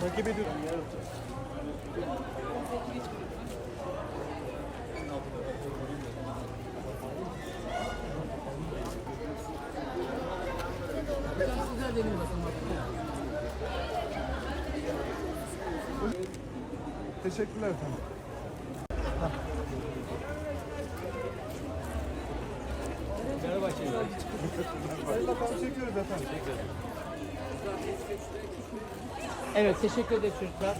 takip ediyorum. Teşekkürler efendim. Merhaba Şeyma. Sayın Bakanım çekiyoruz efendim. Evet teşekkür ederiz çocuklar.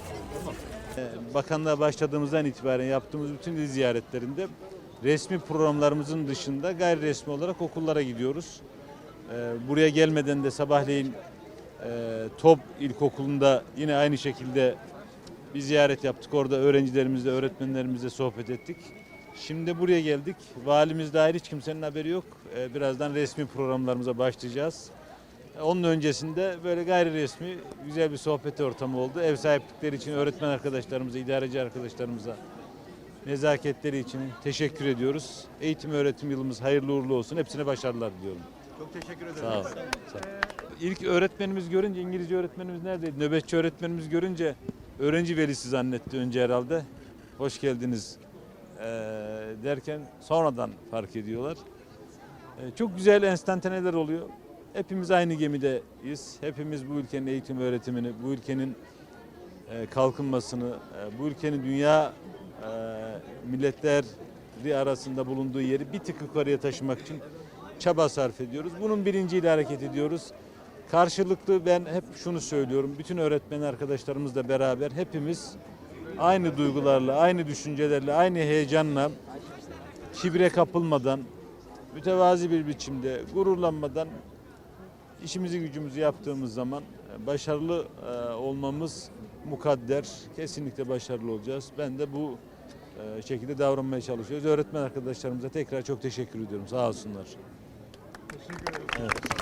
Bakanlığa başladığımızdan itibaren yaptığımız bütün il ziyaretlerinde resmi programlarımızın dışında gayri resmi olarak okullara gidiyoruz. Ee, Buraya gelmeden de sabahleyin e, Top İlkokulu'nda yine aynı şekilde bir ziyaret yaptık. Orada öğrencilerimizle, öğretmenlerimizle sohbet ettik. Şimdi buraya geldik. Valimiz dahil hiç kimsenin haberi yok. Ee, Birazdan resmi programlarımıza başlayacağız. Onun öncesinde böyle gayri resmi güzel bir sohbet ortamı oldu. Ev sahiplikleri için öğretmen arkadaşlarımıza, idareci arkadaşlarımıza nezaketleri için teşekkür ediyoruz. Eğitim öğretim yılımız hayırlı uğurlu olsun. Hepsine başarılar diliyorum. Çok teşekkür ederim. Sağ ol. Sağ ol. İlk öğretmenimiz görünce, İngilizce öğretmenimiz neredeydi? Nöbetçi öğretmenimiz görünce öğrenci velisi zannetti önce herhalde. Hoş geldiniz eee, derken sonradan fark ediyorlar. Eee, çok güzel enstantaneler oluyor. Hepimiz aynı gemideyiz. Hepimiz bu ülkenin eğitim öğretimini, bu ülkenin eee, kalkınmasını, eee, bu ülkenin dünya eee, milletleri arasında bulunduğu yeri bir tık yukarıya taşımak için çaba sarf ediyoruz. Bunun bilinciyle hareket ediyoruz. Karşılıklı ben hep şunu söylüyorum. Bütün öğretmen arkadaşlarımızla beraber hepimiz aynı duygularla, aynı düşüncelerle, aynı heyecanla kibre kapılmadan, mütevazi bir biçimde, gururlanmadan işimizi gücümüzü yaptığımız zaman e, başarılı e, olmamız mukadder. Kesinlikle başarılı olacağız. Ben de bu e, şekilde davranmaya çalışıyoruz. Öğretmen arkadaşlarımıza tekrar çok teşekkür ediyorum. Sağ olsunlar. Teşekkür ederim. Evet.